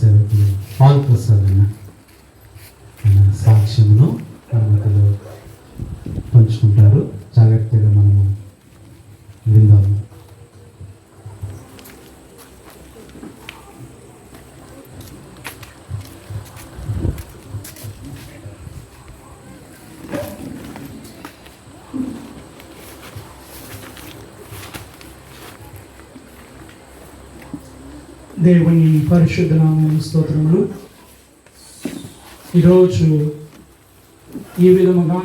sevdiği halk masalını పరిశుద్ధ నామం స్తోత్రములు. ఈరోజు ఈ విధముగా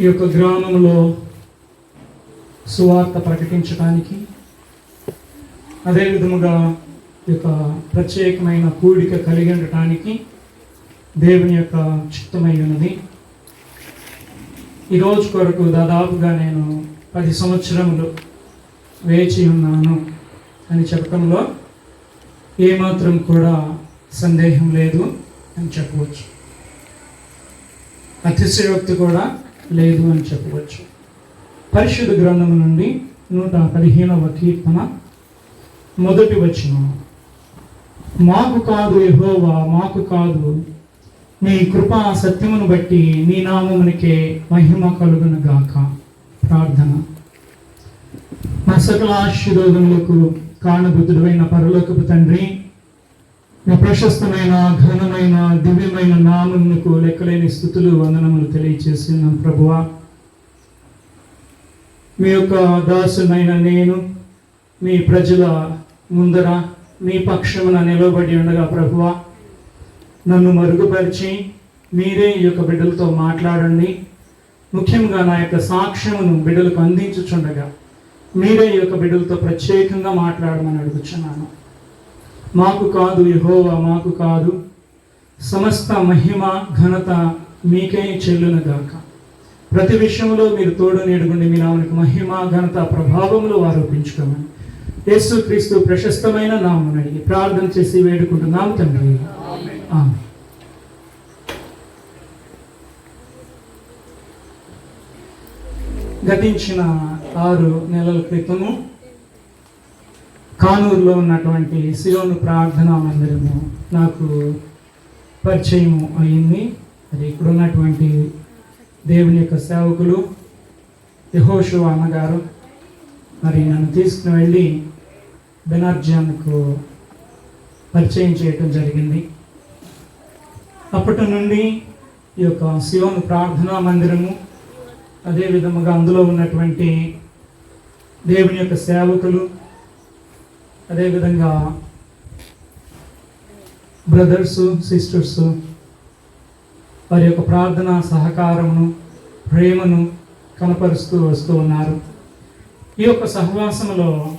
ఈ యొక్క గ్రామంలో సువార్త ప్రకటించడానికి అదే విధముగా ఈ యొక్క ప్రత్యేకమైన కూడిక కలిగి ఉండటానికి దేవుని యొక్క చిత్తమై ఉన్నది. ఈ రోజు కొరకు దాదాపుగా నేను పది సంవత్సరములు వేచి ఉన్నాను అని చెప్పడంలో ఏమాత్రం కూడా సందేహం లేదు అని చెప్పవచ్చు. అతిశయోక్తి కూడా లేదు అని చెప్పవచ్చు. పరిశుద్ధ గ్రంథం నుండి నూట పదిహేనవ కీర్తన మొదటి వచ్చిన మాకు కాదు ఎహోవా మాకు కాదు. నీ కృపా సత్యమును బట్టి నీ నామమునికే మహిమ కలుగును గాక ప్రార్థన. నా సకల ఆశీర్వాదములకు కారణబుద్ధుడైన పరలోకపు తండ్రి మీ ప్రశస్తమైన ఘనమైన దివ్యమైన నామమునకు లెక్కలేని స్థుతులు వందనములు తెలియచేసిన ప్రభువ. మీ యొక్క దాసునైన నేను మీ ప్రజల ముందర మీ పక్షమున నిలబడి ఉండగా ప్రభువ నన్ను మరుగుపరిచి మీరే ఈ యొక్క బిడ్డలతో మాట్లాడండి. ముఖ్యంగా నా యొక్క సాక్ష్యమును బిడ్డలకు అందించుచుండగా మీరే ఈ యొక్క బిడ్డలతో ప్రత్యేకంగా మాట్లాడమని అడుగుచున్నాను. మాకు కాదు యహోవా మాకు కాదు. సమస్త మహిమ ఘనత మీకే చెల్లునగాక. ప్రతి విషయంలో మీరు తోడు నీడుగుండి మీ నామనికి మహిమ ఘనత ప్రభావములు ఆరోపించుకోమని. యేసు క్రీస్తు ప్రశస్తమైన నామం అడిగి ప్రార్థన చేసి వేడుకుంటున్నాము తండ్రి. గతించిన ఆరు నెలల క్రితము కానూరులో ఉన్నటువంటి శిలోను ప్రార్థనా మందిరము నాకు పరిచయం అయింది. అది ఇక్కడ ఉన్నటువంటి దేవుని యొక్క సేవకులు యహోషు అన్నగారు. మరి నన్ను తీసుకుని వెళ్ళి బెనార్జాన్కు పరిచయం చేయటం జరిగింది. అప్పటి నుండి ఈ యొక్క శివను ప్రార్థనా మందిరము అదే విధముగా అందులో ఉన్నటువంటి దేవుని యొక్క సేవకులు అదేవిధంగా బ్రదర్స్ సిస్టర్స్ వారి యొక్క ప్రార్థన సహకారమును ప్రేమను కనపరుస్తూ వస్తూ ఉన్నారు. ఈ యొక్క సహవాసంలో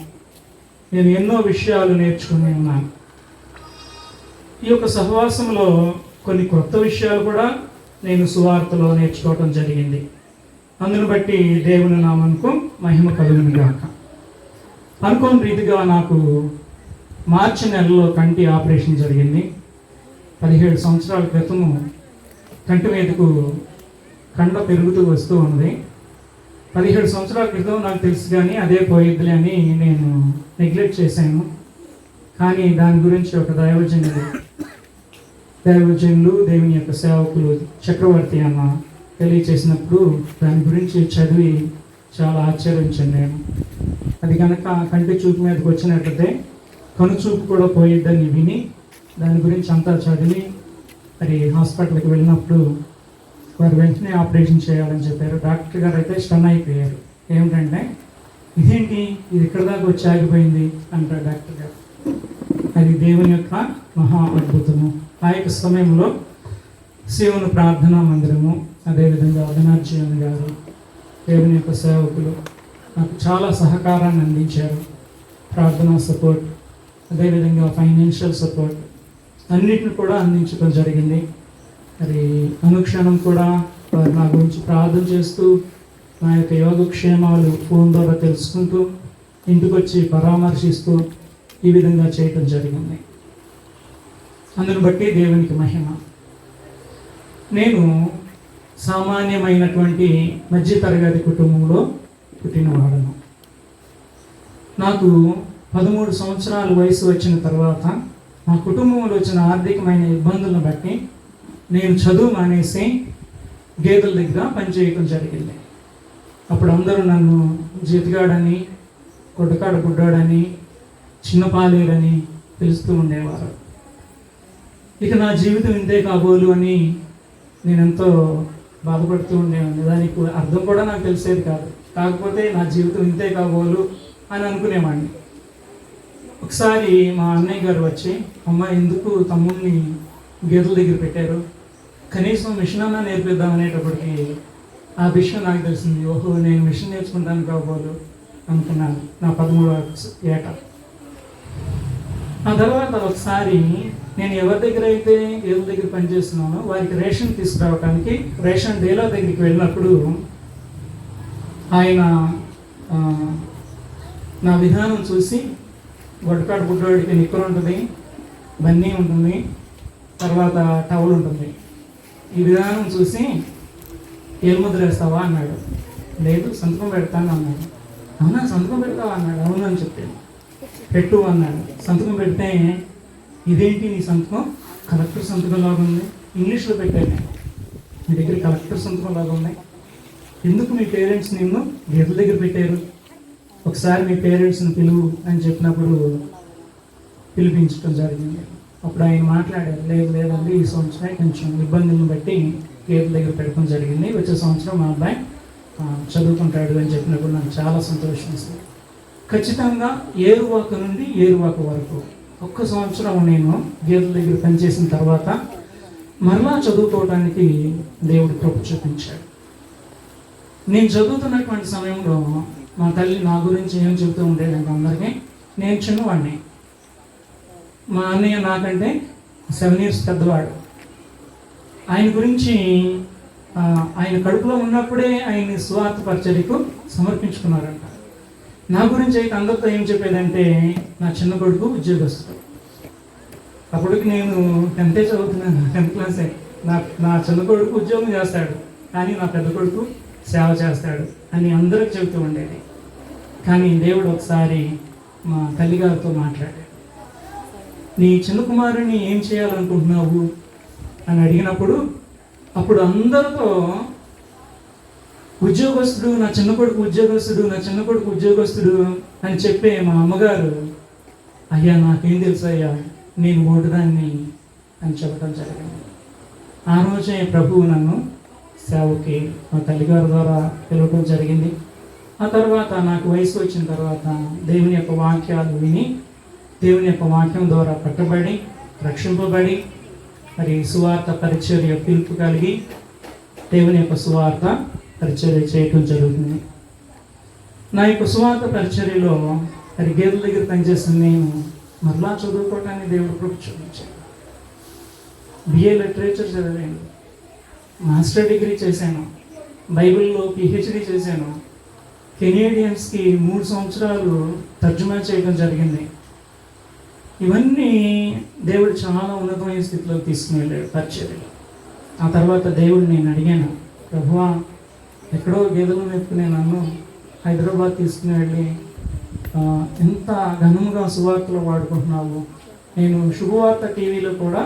నేను ఎన్నో విషయాలు నేర్చుకుని ఉన్నాను. ఈ యొక్క సహవాసంలో కొన్ని కొత్త విషయాలు కూడా నేను సువార్తలో నేర్చుకోవటం జరిగింది. అందును బట్టి దేవుని నామనుకో మహిమ కలుగును గాక. అనుకోని రీతిగా నాకు మార్చి నెలలో కంటి ఆపరేషన్ జరిగింది. పదిహేడు సంవత్సరాల క్రితము కంటి మీదకు కండ పెరుగుతూ వస్తూ ఉంది పదిహేడు సంవత్సరాల క్రితం నాకు తెలుసు కానీ అదే పోయిద్దులే అని నేను నెగ్లెక్ట్ చేశాను. కానీ దాని గురించి ఒక దైవజనుడు దైవజనులు దేవుని యొక్క సేవకులు చక్రవర్తి అన్న తెలియచేసినప్పుడు దాని గురించి చదివి చాలా ఆశ్చర్యించాను నేను. అది కనుక కంటి చూపు మీదకి వచ్చినట్లయితే కనుచూపు కూడా పోయిద్దని విని దాని గురించి అంతా చదివి మరి హాస్పిటల్కి వెళ్ళినప్పుడు వారు వెంటనే ఆపరేషన్ చేయాలని చెప్పారు. డాక్టర్ గారు అయితే స్టన్ అయిపోయారు. ఏమిటంటే ఇదేంటి? ఇది ఇక్కడ దాకా వచ్చి ఆగిపోయింది అంటారు డాక్టర్ గారు. అది దేవుని యొక్క మహా అద్భుతము. ఆ యొక్క సమయంలో శివుని ప్రార్థనా మందిరము అదేవిధంగా అవినార్జీవన్ గారు దేవుని యొక్క సేవకులు నాకు చాలా సహకారాన్ని అందించారు. ప్రార్థనా సపోర్ట్ అదేవిధంగా ఫైనాన్షియల్ సపోర్ట్ అన్నిటిని కూడా అందించడం జరిగింది. మరి అనుక్షణం కూడా వారు నా గురించి ప్రార్థన చేస్తూ నా యొక్క యోగక్షేమాలు ఫోన్ ద్వారా తెలుసుకుంటూ ఇంటికి వచ్చి పరామర్శిస్తూ ఈ విధంగా చేయటం జరిగింది. అందును బట్టి దేవునికి మహిమ. నేను సామాన్యమైనటువంటి మధ్యతరగతి కుటుంబంలో పుట్టినవాడను. నాకు పదమూడు సంవత్సరాల వయసు వచ్చిన తర్వాత మా కుటుంబంలో వచ్చిన ఆర్థికమైన ఇబ్బందులను బట్టి నేను చదువు మానేసి గేదెల దగ్గర పనిచేయటం జరిగింది. అప్పుడు అందరూ నన్ను జీతగాడని గుడ్డకాడ గుడ్డాడని చిన్నపాలేడని పిలుస్తూ ఉండేవారు. ఇక నా జీవితం ఇంతే కాబోలు అని నేనెంతో బాధపడుతూ ఉండేవాడిని. దానికి అర్థం కూడా నాకు తెలిసేది కాదు. కాకపోతే నా జీవితం ఇంతే కాబోలు అని అనుకునేవాడిని. ఒకసారి మా అన్నయ్య గారు వచ్చి అమ్మ ఎందుకు తమ్ముడిని గేదెల దగ్గర పెట్టారు? కనీసం మిషన్ అన్నా నేర్పిద్దాం అనేటప్పటికి ఆ విషయం నాకు తెలిసింది. ఓహో నేను మిషన్ నేర్చుకుంటాను కాబోలు అనుకున్నాను నా పదమూడవ ఏట. ఆ తర్వాత ఒకసారి నేను ఎవరి దగ్గర అయితే ఎవరి దగ్గర పనిచేస్తున్నానో వారికి రేషన్ తీసుకురావడానికి రేషన్ డీలర్ దగ్గరికి వెళ్ళినప్పుడు ఆయన నా విధానం చూసి గొడకాడు గుడ్డవాడికి నిక్కరు ఉంటుంది బన్నీ ఉంటుంది తర్వాత టవల్ ఉంటుంది. ఈ విధానం చూసి ఏలుముద్ర వేస్తావా అన్నాడు. లేదు సంతకం పెడతాను అన్నాడు. అవునా సంతకం పెడతావా అన్నాడు. అవును అని చెప్పాను పెట్టు అన్నాడు. సంతకం పెడితే ఇదేంటి నీ సంతకం? కలెక్టర్ సంతకం లాగా ఉంది. ఇంగ్లీష్లో పెట్టాను నేను మీ దగ్గర కలెక్టర్ సంతకం లాగా ఉన్నాయి. ఎందుకు మీ పేరెంట్స్ నిన్ను గేదెల దగ్గర పెట్టారు? ఒకసారి మీ పేరెంట్స్ని పిలువు అని చెప్పినప్పుడు పిలిపించడం జరిగింది. అప్పుడు ఆయన మాట్లాడారు లేదు లేదండి ఈ సంవత్సరం కొంచెం ఇబ్బందిని బట్టి గేదెల దగ్గర పెట్టడం జరిగింది. వచ్చే సంవత్సరం మా అబ్బాయి చదువుకుంటాడు అని చెప్పినప్పుడు నాకు చాలా సంతోషం ఖచ్చితంగా ఏరువాక నుండి ఏరువాక వరకు ఒక్క సంవత్సరం నేను గేదెల దగ్గర పనిచేసిన తర్వాత మరలా చదువుకోవడానికి దేవుడు కృప చూపించాడు. నేను చదువుతున్నటువంటి సమయంలో మా తల్లి నా గురించి ఏం చెబుతూ ఉండేది అందరికీ నేను చిన్నవాడిని. మా అన్నయ్య నాకంటే సెవెన్ ఇయర్స్ పెద్దవాడు. ఆయన గురించి ఆయన కడుపులో ఉన్నప్పుడే ఆయన్ని స్వార్థ పరిచర్యకు సమర్పించుకున్నారంట. నా గురించి అయితే అందరితో ఏం చెప్పేదంటే నా చిన్న కొడుకు ఉద్యోగస్తుడు. అప్పటికి నేను టెన్తే చదువుతున్నాను టెన్త్ క్లాసే నా నా చిన్న కొడుకు ఉద్యోగం చేస్తాడు కానీ నా పెద్ద కొడుకు సేవ చేస్తాడు అని అందరికి చెబుతూ ఉండేది. కానీ దేవుడు ఒకసారి మా తల్లిగారితో మాట్లాడాడు. నీ చిన్న కుమారుని ఏం చేయాలనుకుంటున్నావు? అని అడిగినప్పుడు అప్పుడు అందరితో ఉద్యోగస్తుడు నా చిన్న కొడుకు ఉద్యోగస్తుడు నా చిన్న కొడుకు ఉద్యోగస్తుడు అని చెప్పే మా అమ్మగారు అయ్యా నాకేం తెలుసు అయ్యా నేను ఓటుదాన్ని అని చెప్పడం జరిగింది. ఆ రోజే ప్రభువు నన్ను సేవకి మా తల్లిగారి ద్వారా పిలవడం జరిగింది. ఆ తర్వాత నాకు వయసు వచ్చిన తర్వాత దేవుని యొక్క వాక్యాలు విని దేవుని యొక్క వాక్యం ద్వారా పట్టబడి రక్షింపబడి మరి సువార్త పరిచర్య పిలుపు కలిగి దేవుని యొక్క సువార్త పరిచర్య చేయటం జరుగుతుంది. నా యొక్క సువార్త పరిచర్యలో అది గేదెల దగ్గర పనిచేసిన నేను మరలా చదువుకోవటానికి దేవుడు కృప చూపించాను బిఏ లిటరేచర్ చదివాను. మాస్టర్ డిగ్రీ చేశాను. బైబిల్లో పిహెచ్డి చేశాను. కెనేడియన్స్కి మూడు సంవత్సరాలు తర్జుమా చేయడం జరిగింది. ఇవన్నీ దేవుడు చాలా ఉన్నతమైన స్థితిలో తీసుకుని వెళ్ళాడు పరిచర్యలో. ఆ తర్వాత దేవుడు నేను అడిగాను ప్రభువా ఎక్కడో గేదెలు మెప్పుకునే నన్ను హైదరాబాద్ తీసుకుని వెళ్ళి ఎంత ఘనముగా సువార్తలు వాడుకుంటున్నావు. నేను శుభవార్త టీవీలో కూడా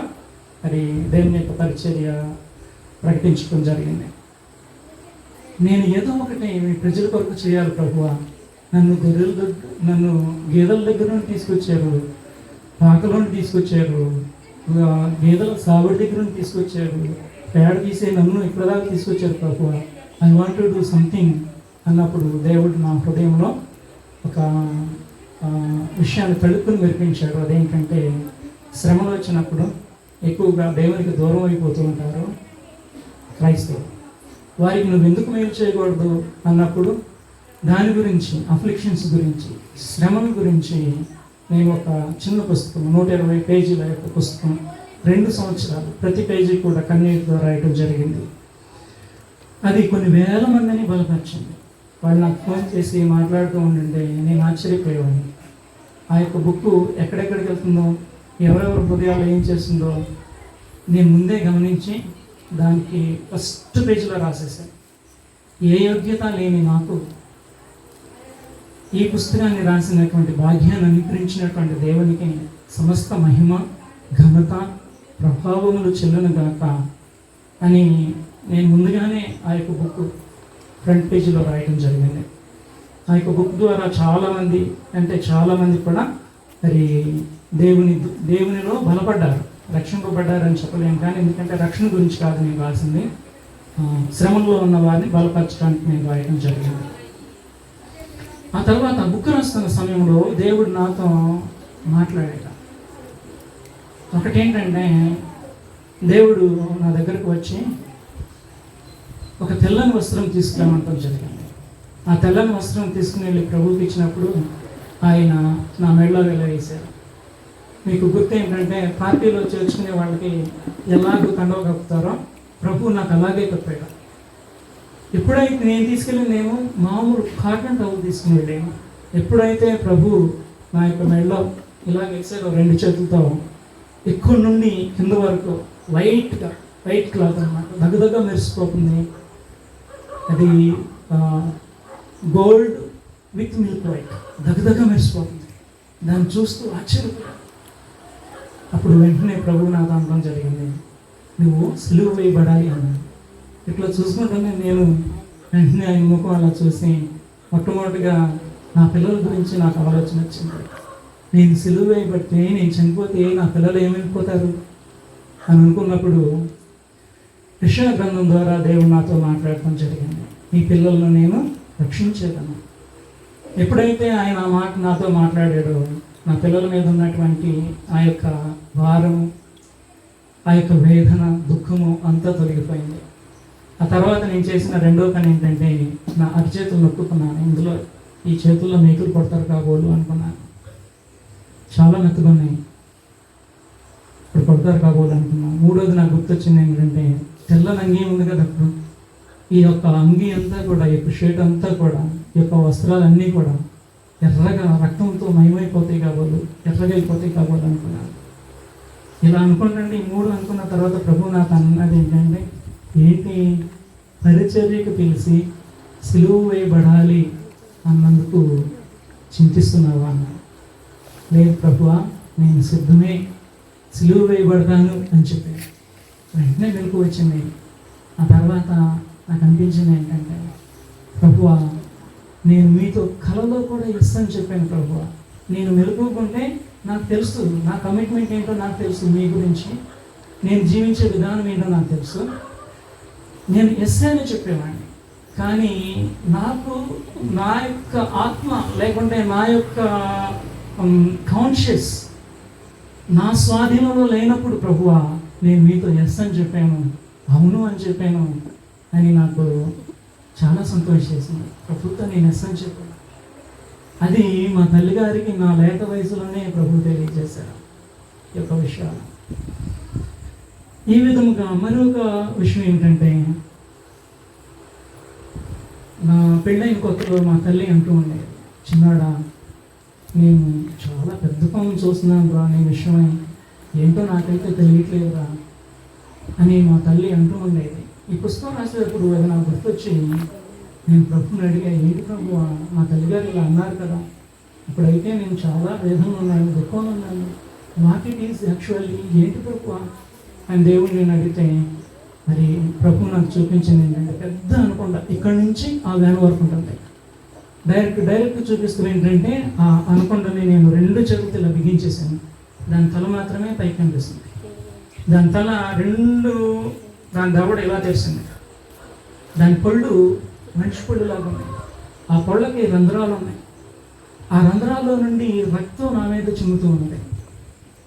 మరి దేవుని యొక్క పరిచర్య ప్రకటించడం జరిగింది. నేను ఏదో ఒకటి మీ ప్రజల కొరకు చేయాలి ప్రభువా. నన్ను గొర్రెల దగ్గర నన్ను గేదెల దగ్గర నుండి తీసుకొచ్చారు పాకలో నుండి తీసుకొచ్చారు గేదెల సాగుడి దగ్గర నుండి తీసుకొచ్చారు పేడ తీసే నన్ను ఇప్పటిదాకా దాకా తీసుకొచ్చారు ప్రభువా. I want to do something అన్నప్పుడు దేవుడు నా హృదయంలో ఒక విషయాన్ని తలుపుని మెరిపించాడు. అదేంటంటే శ్రమలు వచ్చినప్పుడు ఎక్కువగా దేవునికి దూరం అయిపోతూ ఉంటారు క్రైస్తవులు. వారికి నువ్వు ఎందుకు మేలు చేయకూడదు అన్నప్పుడు దాని గురించి అఫ్లిక్షన్స్ గురించి శ్రమల గురించి నేను ఒక చిన్న పుస్తకం నూట ఇరవై పేజీల యొక్క పుస్తకం రెండు సంవత్సరాలు ప్రతి పేజీ కూడా కన్నీటితో రాయటం జరిగింది. అది కొన్ని వేల మందిని బలపరిచింది. వాళ్ళు నాకు ఫోన్ చేసి మాట్లాడుతూ ఉంటుంటే నేను ఆశ్చర్యపోయేవాడిని. ఆ యొక్క బుక్ ఎక్కడెక్కడికి వెళ్తుందో ఎవరెవరి హృదయాలు ఏం చేస్తుందో నేను ముందే గమనించి దానికి ఫస్ట్ పేజీలో రాసేసాను ఏ యోగ్యత లేని నాకు ఈ పుస్తకాన్ని రాసినటువంటి భాగ్యాన్ని అనుగ్రహించినటువంటి దేవునికి సమస్త మహిమ ఘనత ప్రభావములు చెల్లును గాక అని నేను ముందుగానే ఆ యొక్క బుక్ ఫ్రంట్ పేజీలో రాయడం జరిగింది. ఆ యొక్క బుక్ ద్వారా చాలామంది అంటే చాలామంది కూడా మరి దేవుని దేవునిలో బలపడ్డారు రక్షింపబడ్డారని చెప్పలేము కానీ ఎందుకంటే రక్షణ గురించి కాదు నేను రాసింది. శ్రమంలో ఉన్న వారిని బలపరచడానికి నేను రాయడం జరిగింది. ఆ తర్వాత బుక్ రాస్తున్న సమయంలో దేవుడు నాతో మాట్లాడాడు. ఒకటేంటంటే దేవుడు నా దగ్గరకు వచ్చి ఒక తెల్లని వస్త్రం తీసుకురామంటాం జరిగింది ఆ తెల్లని వస్త్రం తీసుకుని వెళ్ళి ప్రభువుకి ఇచ్చినప్పుడు ఆయన నా మెడలో వేశారు? మీకు గుర్తు ఏంటంటే పార్టీలో చేర్చుకునే వాళ్ళకి ఎలాగో కండవ కప్పుతారో ప్రభు నాకు అలాగే కప్పాడు. ఎప్పుడైతే నేను తీసుకెళ్ళిందేమో మామూలు కాటన్ టవల్ తీసుకుని వెళ్ళాను. ఎప్పుడైతే ప్రభు నా యొక్క మెడలో ఇలాగ వేసారో రెండు చేతులతో ఎక్కువ నుండి కింద వరకు లైట్గా వైట్ క్లాత్ అనమాట దగ్గదగ్గ మెరిసిపోతుంది. అది గోల్డ్ విత్ మిల్క్ వైట్ దగ్గదగ్గ మెరిసిపోతుంది దాన్ని చూస్తూ ఆశ్చర్యపోయాను. అప్పుడు వెంటనే ప్రభు నాకు అనడం జరిగింది. నువ్వు సులువు వేయబడాలి అన్నాను ఇట్లా చూసుకుంటేనే నేను వెంటనే ఆయన ముఖం అలా చూసి మొట్టమొదటిగా నా పిల్లల గురించి నాకు ఆలోచన వచ్చింది. నేను సిలువ వేయబడితే నేను చనిపోతే నా పిల్లలు ఏమైపోతారు? అని అనుకున్నప్పుడు యెషయా గ్రంథం ద్వారా దేవుడు నాతో మాట్లాడటం జరిగింది. ఈ పిల్లలను నేను రక్షించేదను. ఎప్పుడైతే ఆయన ఆ మాట నాతో మాట్లాడాడో నా పిల్లల మీద ఉన్నటువంటి ఆ యొక్క భారము ఆ యొక్క వేదన దుఃఖము అంతా తొలగిపోయింది. ఆ తర్వాత నేను చేసిన రెండో పని ఏంటంటే నా అరిచేతులు నొక్కుకున్నాను. ఇందులో ఈ చేతుల్లో మేకులు కొడతారు కాబోలు అనుకున్నాను. చాలా మెత్తగున్నాయి. ఇప్పుడు కొడతారు కాబోలు అనుకున్నాను. మూడోది నాకు గుర్తొచ్చింది ఏంటంటే తెల్లని అంగీ ఉంది కదా ఇప్పుడు ఈ యొక్క అంగీ అంతా కూడా ఈ యొక్క షేట్ అంతా కూడా ఈ యొక్క వస్త్రాలన్నీ కూడా ఎర్రగా రక్తంతో మయమైపోతాయి కాబోలు ఎర్రగా అయిపోతాయి కాబోలు అనుకున్నాను ఇలా అనుకున్నాండి ఈ మూడు అనుకున్న తర్వాత ప్రభు నాకు అన్నది ఏంటంటే ఏంటి? పరిచర్యకు పిలిచి సిలువు వేయబడాలి అన్నందుకు చింతిస్తున్నావా అన్న లేదు ప్రభువా నేను సిద్ధమే. సిలువు వేయబడతాను అని చెప్పాను వెంటనే వెనుక వచ్చింది. ఆ తర్వాత నాకు అనిపించింది ఏంటంటే ప్రభువ నేను మీతో కలలో కూడా ఎస్ అని చెప్పాను ప్రభువ. నేను మెలుపుకుంటే నాకు తెలుసు నా కమిట్మెంట్ ఏంటో నాకు తెలుసు మీ గురించి. నేను జీవించే విధానం ఏంటో నాకు తెలుసు. నేను ఎస్ అని చెప్పేవాడిని. కానీ నాకు నా యొక్క ఆత్మ లేకుంటే నా యొక్క కాన్షియస్ నా స్వాధీనంలో లేనప్పుడు ప్రభువా నేను మీతో ఎస్ అని చెప్పాను అవును అని చెప్పాను అని నాకు చాలా సంతోషం చేసింది ప్రభుత్వం నేను ఎస్ అని చెప్పాను. అది మా తల్లిగారికి నా లేత వయసులోనే ప్రభు తెలియజేశారు ఈ యొక్క విషయాలు. ఈ విధముగా మరొక విషయం ఏంటంటే నా పెళ్ళైన కొత్తలో మా తల్లి అంటూ ఉండేది చిన్నాడా నేను చాలా పెద్ద పనులు చూస్తున్నాను రా నీ విషయమై ఏంటో నాకైతే తెలియట్లేదురా అని మా తల్లి అంటూ ఉండేది ఈ పుస్తకం రాసేటప్పుడు అది నాకు గుర్తొచ్చి నేను ప్రభుని అడిగా ఏంటి ప్రభు మా తల్లిగారు ఇలా అన్నారు కదా. ఇప్పుడైతే నేను చాలా వేదంగా ఉన్నాను దుఃఖంలో ఉన్నాను. వాట్ ఇట్ ఈస్ యాక్చువల్లీ ఏంటి ప్రభు? అని దేవుడు నేను అడిగితే మరి ప్రభు నాకు చూపించింది ఏంటంటే పెద్ద అనుకుంటా ఇక్కడి నుంచి ఆ వ్యాన్ వరకు ఉంటుంది. డైరెక్ట్ డైరెక్ట్ చూపిస్తున్న ఏంటంటే ఆ అనుకుంటని నేను రెండు చేతులతో ఇలా దాని తల మాత్రమే పైకి కనిపిస్తుంది. దాని తల రెండు దాని దవడ ఇలా తెరిసింది దాని పళ్ళు మనిషి పళ్ళులాగా ఉన్నాయి. ఆ పళ్ళకి రంధ్రాలు ఉన్నాయి. ఆ రంధ్రాల్లో నుండి రక్తం నా మీద చిమ్ముతూ ఉంది.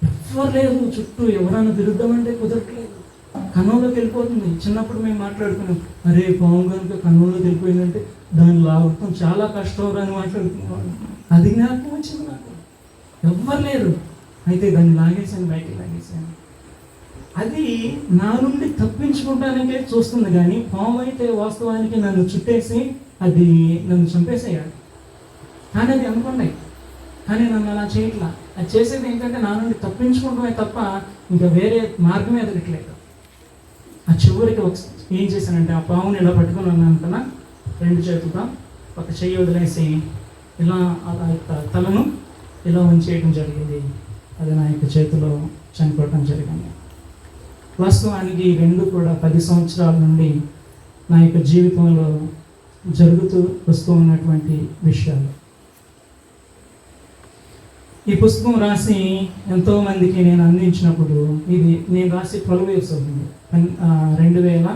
ఎవ్వరు లేదు చుట్టూ ఎవరైనా తిరుగుదామంటే కుదరట్లేదు. కన్నులోకి వెళ్ళిపోతుంది. చిన్నప్పుడు మేము మాట్లాడుకున్నాం అరే పాము కనుక కన్నులోకి వెళ్ళిపోయిందంటే దాన్ని లాగటం చాలా కష్టం అని మాట్లాడుకున్నాం అది జ్ఞాపకం వచ్చింది నాకు. ఎవ్వరు లేరు. అయితే దాన్ని లాగేసాను బయటికి లాగేసాను అది నా నుండి తప్పించుకుంటానికే చూస్తుంది కానీ పాము అయితే వాస్తవానికి నన్ను చుట్టేసి అది నన్ను చంపేసేయాలి. కానీ అది అనుకున్నాయి. కానీ నన్ను అలా చేయట్లా. అది చేసేది ఏంటంటే నా నుండి తప్పించుకుంటమే తప్ప ఇంకా వేరే మార్గం ఎదగట్లేదు ఆ చివరికి ఒక ఏం చేశానంటే ఆ పావుని ఇలా పట్టుకుని ఉన్నాను కదా రెండు చేతులతో ఒక చెయ్యి వదిలేసి ఇలా యొక్క తలను ఇలా ఉంచేయడం జరిగింది. అది నా యొక్క చేతిలో చనిపోవటం జరిగింది. వాస్తవానికి ఈ రెండు కూడా పది సంవత్సరాల నుండి నా యొక్క జీవితంలో జరుగుతూ వస్తూ ఉన్నటువంటి విషయాలు. ఈ పుస్తకం రాసి ఎంతో మందికి నేను అందించినప్పుడు ఇది నేను రాసి ట్వెల్వ్ ఇయర్స్ అవుతుంది. రెండు వేల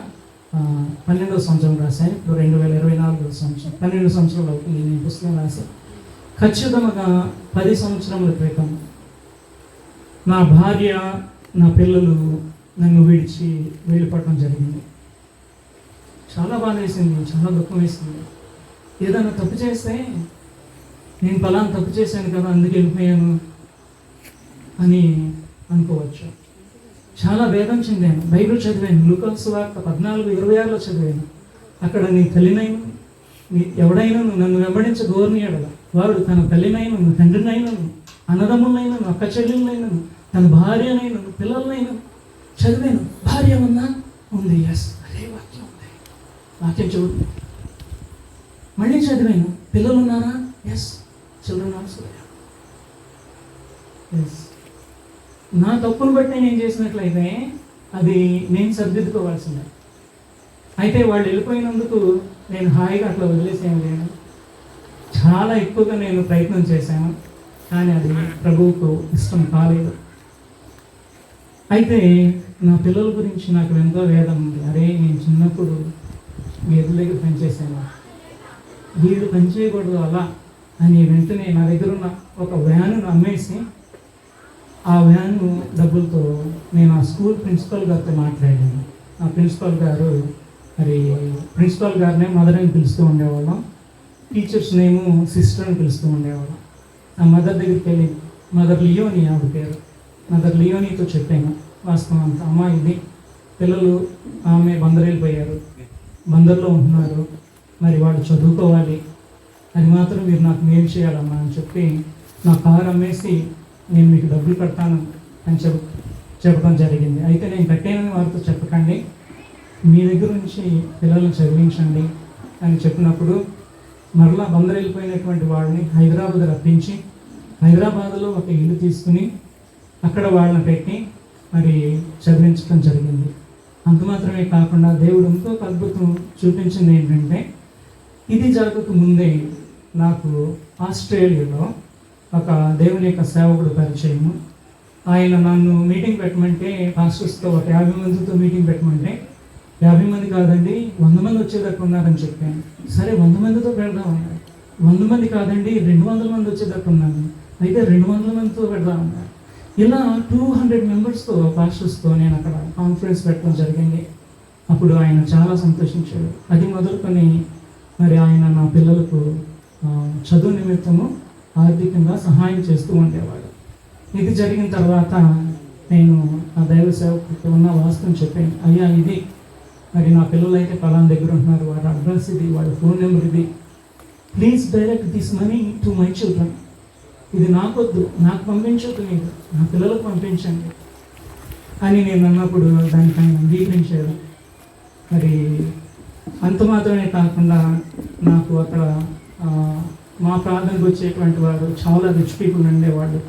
పన్నెండవ సంవత్సరం రాశాను. ఇప్పుడు రెండు వేల ఇరవై నాలుగవ సంవత్సరం పన్నెండు సంవత్సరాలు అవుతుంది నేను పుస్తకం రాసి. ఖచ్చితంగా పది సంవత్సరముల క్రితం నా భార్య నా పిల్లలు నన్ను విడిచి వెళ్ళిపోవడం జరిగింది. చాలా బాధ వేసింది చాలా దుఃఖం వేసింది ఏదైనా తప్పు చేస్తే నేను ఫలానా తప్పు చేశాను కదా అందుకు వెళ్ళిపోయాను అని అనుకోవచ్చు. చాలా భేదం చెందాను. బైబిల్ చదివాను. లూకల్స్ వార్త పద్నాలుగు ఇరవై ఆరులో చదివాను. అక్కడ నీ తల్లినైనా నీ ఎవడైనా నన్ను వెంబడించ గోర్నియాడగా వాడు తన తల్లినైనను తండ్రినైనను అన్నదమ్ములైనను అక్క చెల్లెలనైనను తన భార్యనైనను పిల్లలనైనా చదివాను. భార్య ఉందా ఉంది. ఎస్ అదే వాక్యం ఉంది. వాక్యం చదువు మళ్ళీ చదివాను. పిల్లలు ఉన్నారా? ఎస్ చిల్డ్రన్ ఆల్సో ఎస్ నా తప్పును బట్టి నేను చేసినట్లయితే అది నేను సరిదిద్దుకోవాల్సిందే. అయితే వాళ్ళు వెళ్ళిపోయినందుకు నేను హాయిగా అట్లా వదిలేసేయం లేను. చాలా ఎక్కువగా నేను ప్రయత్నం చేశాను కానీ అది ప్రభువుకు ఇష్టం కాలేదు. అయితే నా పిల్లల గురించి నాకు ఎంతో వేదన ఉంది. అరే నేను చిన్నప్పుడు మీ దగ్గర పనిచేశాను. వీళ్ళు పనిచేయకూడదు అలా అని వెంటనే నా దగ్గర ఉన్న ఒక వ్యాను అమ్మేసి ఆ వ్యాన్ డబ్బులతో నేను ఆ స్కూల్ ప్రిన్సిపల్ గారితో మాట్లాడాను. ఆ ప్రిన్సిపల్ గారు మరి ప్రిన్సిపల్ గారినే మదర్ అని పిలుస్తూ ఉండేవాళ్ళం. టీచర్స్ నేము సిస్టర్ అని పిలుస్తూ ఉండేవాళ్ళం. ఆ మదర్ దగ్గరికి వెళ్ళి మదర్ లియోని ఆవిడ పేరు. మదర్ లియోనితో చెప్పాను. వాస్తవం అంత అమ్మాయిని. పిల్లలు ఆమె బందరు బందర్లో ఉంటున్నారు. మరి వాళ్ళు చదువుకోవాలి. అది మాత్రం మీరు నాకు మేలు చేయాలమ్మా అని చెప్పి నా కారు అమ్మేసి నేను మీకు డబ్బులు కడతాను అని చెప్ చెప్పడం జరిగింది. అయితే నేను కట్టానని వారితో చెప్పకండి. మీ దగ్గర నుంచి పిల్లల్ని చదివించండి అని చెప్పినప్పుడు మరలా బందరు వెళ్ళిపోయినటువంటి వాళ్ళని హైదరాబాద్ రప్పించి హైదరాబాద్లో ఒక ఇల్లు తీసుకుని అక్కడ వాళ్ళని పెట్టి మరి చదివించడం జరిగింది. అంత మాత్రమే కాకుండా దేవుడు ఇంకొక అద్భుతం చూపించింది ఏంటంటే ఇది జరగక ముందే నాకు ఆస్ట్రేలియాలో ఒక దేవుని యొక్క సేవకుడు పరిచయము. ఆయన నన్ను మీటింగ్ పెట్టమంటే పాస్టర్స్తో ఒక యాభై మందితో మీటింగ్ పెట్టమంటే యాభై మంది కాదండి వంద మంది వచ్చేదాకా ఉన్నారని చెప్పాను. సరే వంద మందితో పెడదాం అన్నారు. వంద మంది కాదండి రెండు వందల మంది వచ్చేదాకా ఉన్నాను. అయితే రెండు వందల మందితో పెడదాం అన్నారు. ఇలా టూ హండ్రెడ్ మెంబర్స్తో పాస్టర్స్తో నేను అక్కడ కాన్ఫరెన్స్ పెట్టడం జరిగింది. అప్పుడు ఆయన చాలా సంతోషించాడు. అది మొదలుకొని మరి ఆయన నా పిల్లలకు చదువు నిమిత్తము ఆర్థికంగా సహాయం చేస్తూ ఉండేవాడు. ఇది జరిగిన తర్వాత నేను ఆ దైవ సేవకు ఉన్న వాస్తవం చెప్పాను. అయ్యా ఇది మరి నా పిల్లలు అయితే పలానా దగ్గర ఉంటున్నారు. వాడి అడ్రస్ ఇది వాడి ఫోన్ నెంబర్ ఇది. Please direct this money to my children. ఇది నాకొద్దు నాకు పంపించొద్దు మీరు. నా పిల్లలకు పంపించండి. అని నేను అన్నప్పుడు దానికి ఆయన అంగీకరించాడు మరి అంత మాత్రమే కాకుండా నాకు అక్కడ మా ప్రాంతానికి వచ్చేటువంటి వాడు చాలా రిచ్ పీపుల్ ఉండేవాళ్ళు.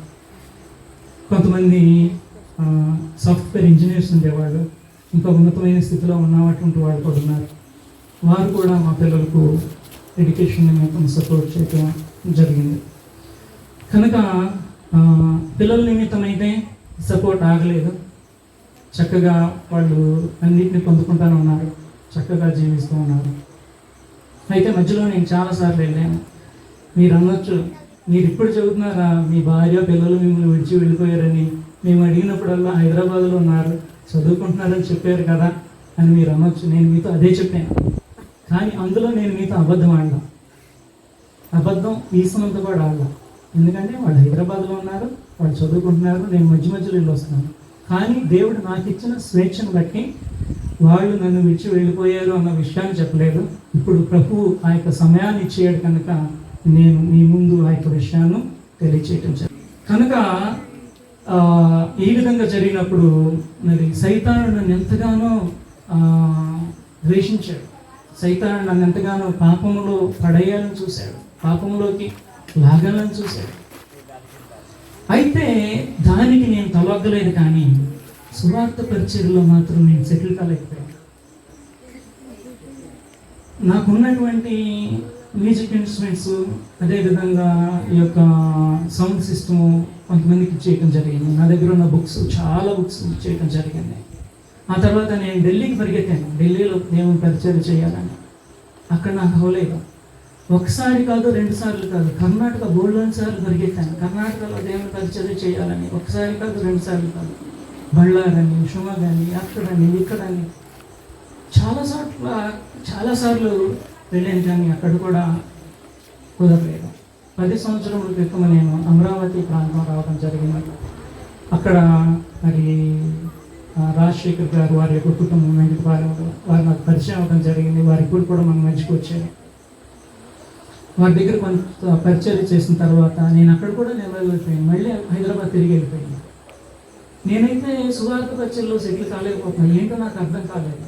కొంతమంది సాఫ్ట్వేర్ ఇంజనీర్స్ ఉండేవాళ్ళు. ఇంకా ఉన్నతమైన స్థితిలో ఉన్నటువంటి వాళ్ళు కూడా ఉన్నారు. వారు కూడా మా పిల్లలకు ఎడ్యుకేషన్ నిమిత్తం సపోర్ట్ చేయడం జరిగింది. కనుక పిల్లల నిమిత్తమైతే సపోర్ట్ ఆగలేదు. చక్కగా వాళ్ళు అన్నింటిని పొందుకుంటానే ఉన్నారు. చక్కగా జీవిస్తూ ఉన్నారు. అయితే మధ్యలో నేను చాలాసార్లు వెళ్ళాను. మీరు అనొచ్చు మీరు ఇప్పుడు చెబుతున్నారా మీ భార్య పిల్లలు మిమ్మల్ని విడిచి వెళ్ళిపోయారని. మేము అడిగినప్పుడల్లా హైదరాబాద్లో ఉన్నారు చదువుకుంటున్నారని చెప్పారు కదా అని మీరు అనొచ్చు నేను మీతో అదే చెప్పాను. కానీ అందులో నేను మీతో అబద్ధం ఆడలా అబద్ధం ఈసనంత కూడా ఆడలా ఎందుకంటే వాళ్ళు హైదరాబాద్లో ఉన్నారు వాళ్ళు చదువుకుంటున్నారు నేను మధ్య మధ్యలో వెళ్ళి వస్తున్నాను. కానీ దేవుడు నాకు ఇచ్చిన స్వేచ్ఛను బట్టి వాళ్ళు నన్ను విడిచి వెళ్ళిపోయారు అన్న విషయాన్ని చెప్పలేదు. ఇప్పుడు ప్రభు ఆ యొక్క సమయాన్ని ఇచ్చేయడు కనుక నేను మీ ముందు ఆ యొక్క విషయాన్ని తెలియచేయటం జరిగింది. కనుక ఈ విధంగా జరిగినప్పుడు మరి సైతాను నన్ను ఎంతగానో ద్వేషించాడు. సైతాను నన్ను ఎంతగానో పాపంలో పడేయాలని చూశాడు. పాపంలోకి లాగాలని చూశాడు అయితే దానికి నేను తలొగ్గలేదు కానీ సువార్త పరిచయలో మాత్రం నేను సెటిల్ కాలేకపోయాను. నాకున్నటువంటి మ్యూజిక్ ఇన్స్ట్రుమెంట్స్ అదేవిధంగా ఈ యొక్క సౌండ్ సిస్టమ్ కొంతమందికి చేయడం జరిగింది. నా దగ్గర ఉన్న బుక్స్ చాలా బుక్స్ చేయడం జరిగింది. ఆ తర్వాత నేను ఢిల్లీకి పరిగెత్తాను. ఢిల్లీలో దేవుని పరిచయం చేయాలని. అక్కడ నాకు అవ్వలేదు ఒకసారి కాదు రెండు సార్లు కాదు. కర్ణాటక బోల్డెన్ సార్లు పరిగెత్తాను. కర్ణాటకలో దేవుని పరిచయం చేయాలని ఒకసారి కాదు రెండు సార్లు కాదు. బళ్ళారని షుమగని అక్కడని ఇక్కడని. చాలా చోట్ల చాలాసార్లు వెళ్ళాను కానీ అక్కడ కూడా కుదరలేదు. పది సంవత్సరముల క్రితం నేను అమరావతి ప్రాంతం రావడం జరిగింది. అక్కడ మరి రాజశేఖర్ గారు వారి యొక్క కుటుంబం వెంకట వారి వారు నాకు పరిచయం అవ్వడం జరిగింది. వారి ఇప్పుడు కూడా మనం మంచికి వచ్చారు వారి దగ్గర కొంత పరిచయం చేసిన తర్వాత నేను అక్కడ కూడా నిలబడిపోయాను మళ్ళీ హైదరాబాద్ తిరిగి వెళ్ళిపోయాను. నేనైతే సువార్త పరిచయంలో సెటిల్ కాలేకపోతున్నాను. ఏంటో నాకు అర్థం కాలేదు.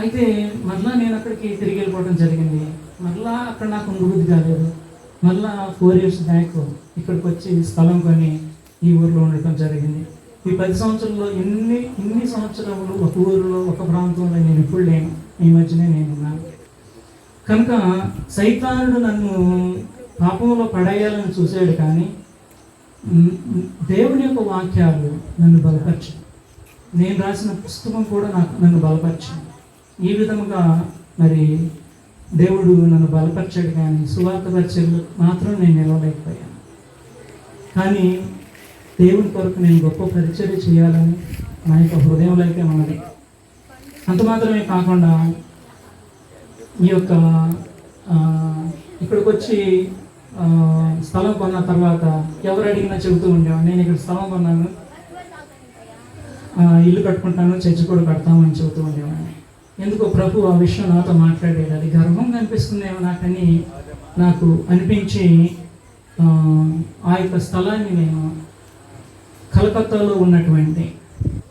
అయితే మరలా నేను అక్కడికి తిరిగి వెళ్ళిపోవడం జరిగింది. మరలా అక్కడ నాకు ఉండుబుద్ధి కాలేదు. మరలా ఫోర్ ఇయర్స్ బ్యాక్ ఇక్కడికి వచ్చి స్థలం కొని ఈ ఊర్లో ఉండటం జరిగింది. ఈ పది సంవత్సరాల్లో ఎన్ని ఇన్ని సంవత్సరాలు ఒక ఊరిలో ఒక ప్రాంతంలో నేను ఇప్పుడు లేను. ఈ మధ్యనే నేను ఉన్నాను. కనుక సైతానుడు నన్ను పాపంలో పడేయాలని చూశాడు కానీ దేవుని యొక్క వాక్యాలు నన్ను బలపరిచాయి. నేను రాసిన పుస్తకం కూడా నాకు నన్ను బలపరిచింది. ఈ విధముగా మరి దేవుడు నన్ను బలపరిచాడు కానీ సువార్త పరిచయలు మాత్రం నేను నిలవలేకపోయాను. కానీ దేవుని కొరకు నేను గొప్ప పరిచర్య చేయాలని నా యొక్క హృదయంలో అయితే ఉన్నది. అంత మాత్రమే కాకుండా ఈ యొక్క ఇక్కడికి వచ్చి స్థలం కొన్న తర్వాత ఎవరు అడిగినా చెబుతూ ఉండేవాడు నేను ఇక్కడ స్థలం కొన్నాను. ఆ, ఇల్లు కట్టుకుంటాను చర్చి కూడా కడతామని చెబుతూ ఉండేవాడిని. ఎందుకో ప్రభు ఆ విషయం నాతో మాట్లాడేది. అది గర్వంగా అనిపిస్తుందేమో నాకని నాకు అనిపించి ఆ, ఆ యొక్క స్థలాన్ని నేను కలకత్తాలో ఉన్నటువంటి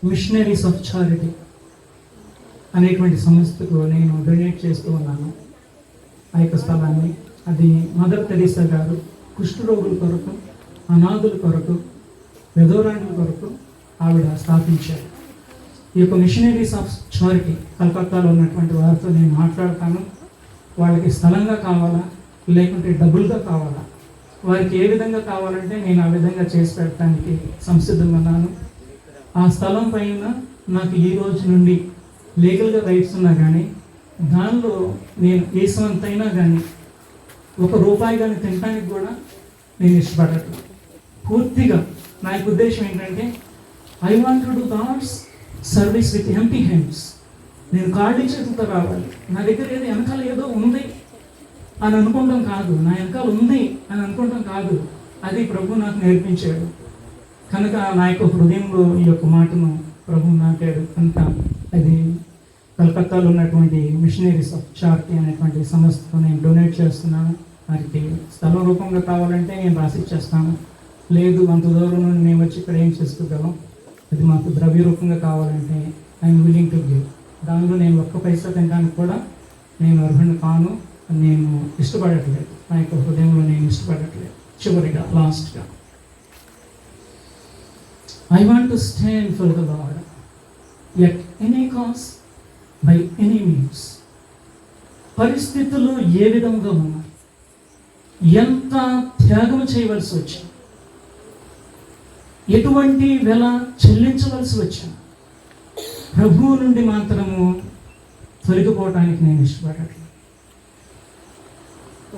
మిషనరీస్ ఆఫ్ చారిటీ అనేటువంటి సంస్థకు నేను డొనేట్ చేస్తూ ఉన్నాను. ఆ యొక్క స్థలాన్ని. అది మదర్ తెరీసా గారు కుష్ఠరోగుల కొరకు అనాథుల కొరకు వెదోరాణుల కొరకు ఆవిడ స్థాపించారు. ఈ యొక్క మిషనరీస్ ఆఫ్ చారిటీ కలకత్తాలో ఉన్నటువంటి వారితో నేను మాట్లాడతాను. వాళ్ళకి స్థలంగా కావాలా? లేకుంటే డబ్బులుగా కావాలా? వారికి ఏ విధంగా కావాలంటే నేను ఆ విధంగా చేసి పెట్టడానికి సంసిద్ధంగా ఉన్నాను. ఆ స్థలం పైన నాకు ఈ రోజు నుండి లీగల్గా రైట్స్ ఉన్నా కానీ దానిలో నేను ఏ సొంతైనా కానీ ఒక రూపాయి కానీ తినడానికి కూడా నేను ఇష్టపడట్లేదు. పూర్తిగా నా యొక్క ఉద్దేశం ఏంటంటే I want to do God's service with empty hands నేను ఖాళీ చేతులతో రావాలి. నా దగ్గర ఏదో వెనకాల ఏదో ఉంది అని అనుకోవడం కాదు. నా వెనకాల ఉంది అని అనుకోవడం కాదు. అది ప్రభు నాకు నేర్పించాడు. కనుక నా యొక్క హృదయంలో ఈ యొక్క మాటను ప్రభు నాటాడు కనుక అది కలకత్తాలో ఉన్నటువంటి మిషనరీస్ ఆఫ్ చార్టీ అనేటువంటి సంస్థకు నేను డొనేట్ చేస్తున్నాను. వారికి స్థలం రూపంగా కావాలంటే నేను రాసిచ్చేస్తాను. లేదు అంత దూరం నుండి మేము వచ్చి ఇక్కడ ఏం చేసుకోగలం? అది మాకు ద్రవ్య రూపంగా కావాలంటే ఐఎమ్ విల్లింగ్ టు గివ్. దానిలో నేను ఒక్క పైసా తినడానికి కూడా నేను అర్హుని కాను. నేను ఇష్టపడట్లేదు. నా యొక్క హృదయంలో నేను ఇష్టపడట్లేదు. చివరిగా లాస్ట్గా. I want to stand for the Lord at any cost by any means పరిస్థితులు ఏ విధంగా ఉన్నాయి ఎంత త్యాగం చేయవలసి వచ్చింది ఎటువంటి వెల చెల్లించవలసి వచ్చింది ప్రభువు నుండి మాత్రము తొలగిపోవటానికి నేను ఇష్టపడట్లేదు.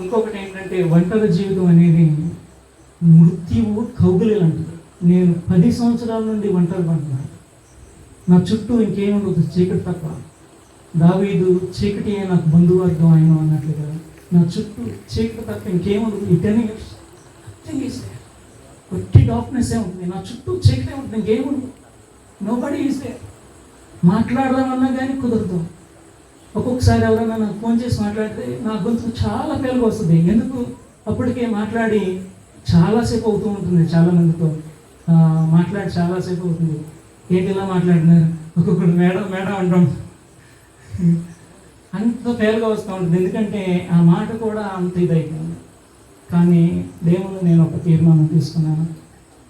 ఇంకొకటి ఏంటంటే ఒంటరి జీవితం అనేది మృత్యువు కౌగులి లాంటిది. నేను పది సంవత్సరాల నుండి ఒంటరి పడుతున్నాను నా చుట్టూ ఇంకేముండదు చీకటి తప్ప. దావీదు చీకటి నాకు బంధువర్గం ఆయన అన్నట్లుగా నా చుట్టూ చీకటి తప్ప ఇంకేముంది? ఈ టెన్ ఇయర్స్ ఒట్టి డార్క్నెస్ ఏముంది నా చుట్టూ చీకటే ఉంటుంది ఇంకేముంది? నో బడీ ఈజ్ దే మాట్లాడదామన్నా కానీ కుదరదు. ఒక్కొక్కసారి ఎవరైనా నాకు ఫోన్ చేసి మాట్లాడితే నా గొంతు చాలా పేలుగు వస్తుంది. ఎందుకు? అప్పటికే మాట్లాడి చాలాసేపు అవుతూ ఉంటుంది చాలా మందితో మాట్లాడి చాలాసేపు అవుతుంది. ఏంటి ఇలా మాట్లాడినారు? ఒక్కొక్కడు మేడం మేడం అంటాం. అంత పేరుగా వస్తూ ఉంటుంది. ఎందుకంటే ఆ మాట కూడా అంత ఇదైపోయింది కానీ దేవుడు నేను ఒక తీర్మానం తీసుకున్నాను.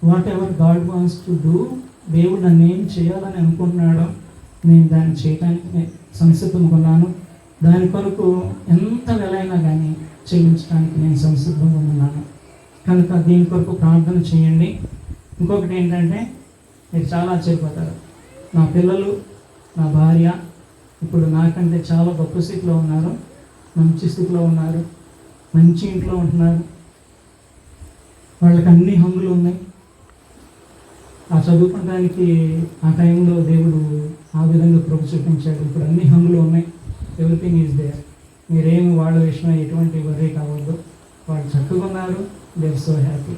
Whatever God wants to do దేవుడు నన్ను ఏం చేయాలని అనుకుంటున్నాడో నేను దాన్ని చేయడానికి నేను సంసిద్ధంగా ఉన్నాను. దాని కొరకు ఎంత వెలైనా కానీ చెల్లించడానికి నేను సంసిద్ధంగా ఉన్నాను. కనుక దీని కొరకు ప్రార్థన చేయండి. ఇంకొకటి ఏంటంటే మీరు చాలా ఆశ్చర్యపోతారు. నా పిల్లలు నా భార్య ఇప్పుడు నాకంటే చాలా గొప్ప స్థితిలో ఉన్నారు. మంచి స్థితిలో ఉన్నారు. మంచి ఇంట్లో ఉంటున్నారు. వాళ్ళకి అన్ని హంగులు ఉన్నాయి. ఆ చదువుకోవడానికి ఆ టైంలో దేవుడు ఆ విధంగా ప్రభు చూపించాడు. ఇప్పుడు అన్ని హంగులు ఉన్నాయి. ఎవ్రీథింగ్ ఈజ్ దేర్ మీరేమి వాళ్ళ విషయమై ఎటువంటి వరే కావద్దు. వాళ్ళు చక్కగా ఉన్నారు. దేర్ సో హ్యాపీ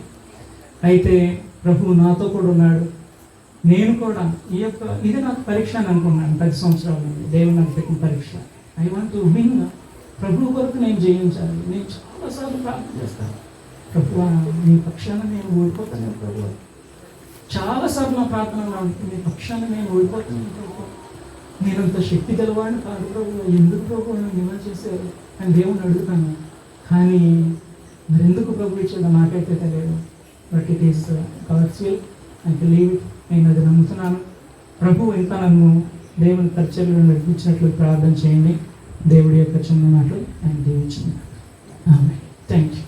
అయితే ప్రభు నాతో కూడా ఉన్నాడు. నేను కూడా ఈ యొక్క ఇది నాకు పరీక్ష అని అనుకున్నాను పది సంవత్సరాల నుండి. దేవుడు నాకు పెట్టిన పరీక్ష. ఐ వాంట్ టు విన్ ప్రభు కొరకు నేను జయించాలి. నేను చాలాసార్లు ప్రార్థన చేస్తాను. ప్రభు నీ పక్షాన నేను ఓడిపోతాను. ప్రభు చాలాసార్లు నా ప్రార్థనలో ఉంటుంది నీ పక్షాన నేను ఓడిపోతాను ప్రభు నేనంత శక్తి గలవాడిని కాదు ప్రభు ఎందుకు ప్రభు నన్ను చేశారు అని దేవుని అడుగుతాను. కానీ మరి ఎందుకు ప్రభు ఇచ్చాడో నాకైతే తెలియదు. But it is God's will leave believe నేను అది నమ్ముతున్నాను. ప్రభు ఇంకా నన్ను దేవుని పరిచర్యలు నడిపించినట్లు ప్రార్థన చేయండి. దేవుడి యొక్క చిన్న మాటలు ఆయన దీవించింది థ్యాంక్ యూ